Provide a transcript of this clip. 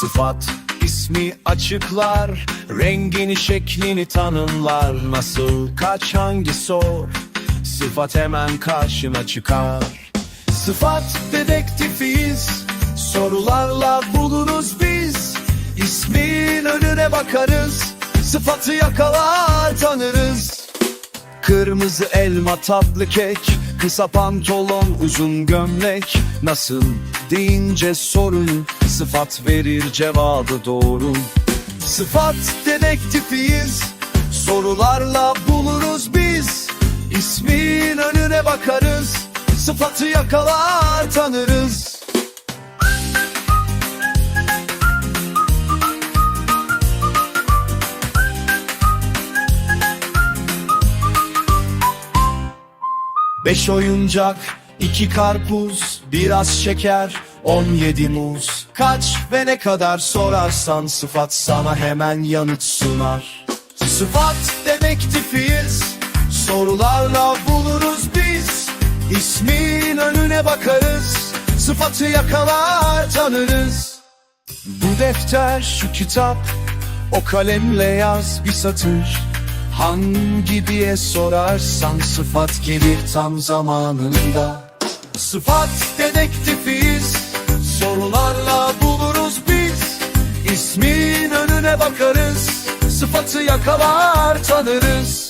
Sıfat ismi açıklar Rengini şeklini tanımlar. Nasıl kaç hangi sor Sıfat hemen karşına çıkar. Sıfat dedektifiyiz Sorularla buluruz biz. İsmin önüne bakarız Sıfatı yakalar tanırız. Kırmızı elma tatlı kek Kısa pantolon uzun gömlek. Nasıl deyince sorun Sıfat verir cevabı doğru. Sıfat dedektifiyiz Sorularla buluruz biz. İsmin önüne bakarız Sıfatı yakalar tanırız Beş oyuncak, iki karpuz, biraz şeker, on yedi muz. Kaç ve ne kadar sorarsan sıfat sana hemen yanıt sunar. Sıfat dedektifiyiz, sorularla buluruz biz. İsmin önüne bakarız, sıfatı yakalar tanırız. Bu defter, şu kitap, o kalemle yaz bir satır. Hangi diye sorarsan sıfat gelir tam zamanında. Sıfat dedektifiyiz, sorularla buluruz biz. İsmin önüne bakarız, sıfatı yakalar tanırız.